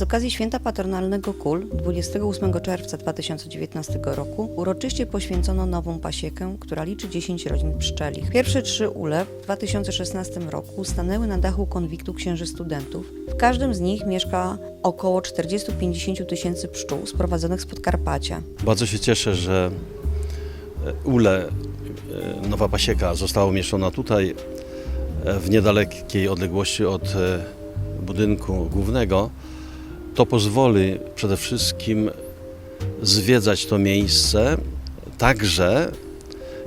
Z okazji święta patronalnego kul 28 czerwca 2019 roku uroczyście poświęcono nową pasiekę, która liczy 10 rodzin pszczelich. Pierwsze trzy ule w 2016 roku stanęły na dachu konwiktu księży studentów. W każdym z nich mieszka około 40-50 tysięcy pszczół sprowadzonych z Podkarpacia. Bardzo się cieszę, że e, ule, e, nowa pasieka została umieszczona tutaj e, w niedalekiej odległości od budynku głównego. To pozwoli przede wszystkim zwiedzać to miejsce, także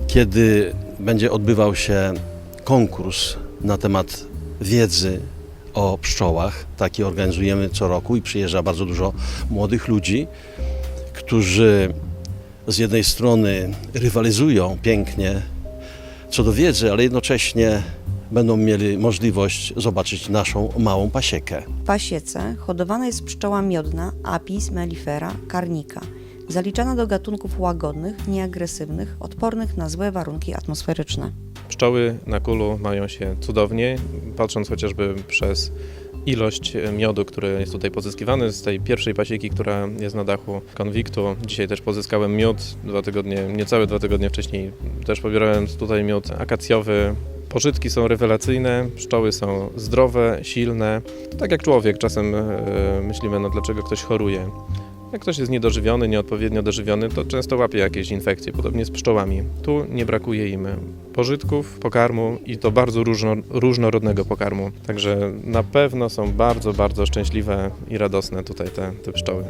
kiedy będzie odbywał się konkurs na temat wiedzy o pszczołach. Taki organizujemy co roku i przyjeżdża bardzo dużo młodych ludzi, którzy z jednej strony rywalizują pięknie co do wiedzy, ale jednocześnie będą mieli możliwość zobaczyć naszą małą pasiekę. W pasiece hodowana jest pszczoła miodna Apis mellifera carnica, zaliczana do gatunków łagodnych, nieagresywnych, odpornych na złe warunki atmosferyczne. Pszczoły na kulu mają się cudownie, patrząc chociażby przez ilość miodu, który jest tutaj pozyskiwany z tej pierwszej pasieki, która jest na dachu konwiktu. Dzisiaj też pozyskałem miód, dwa tygodnie, niecałe dwa tygodnie wcześniej też pobierałem tutaj miód akacjowy. Pożytki są rewelacyjne, pszczoły są zdrowe, silne. Tak jak człowiek, czasem e, myślimy, no dlaczego ktoś choruje. Jak ktoś jest niedożywiony, nieodpowiednio dożywiony, to często łapie jakieś infekcje, podobnie z pszczołami. Tu nie brakuje im pożytków, pokarmu i to bardzo różno, różnorodnego pokarmu. Także na pewno są bardzo, bardzo szczęśliwe i radosne tutaj te, te pszczoły.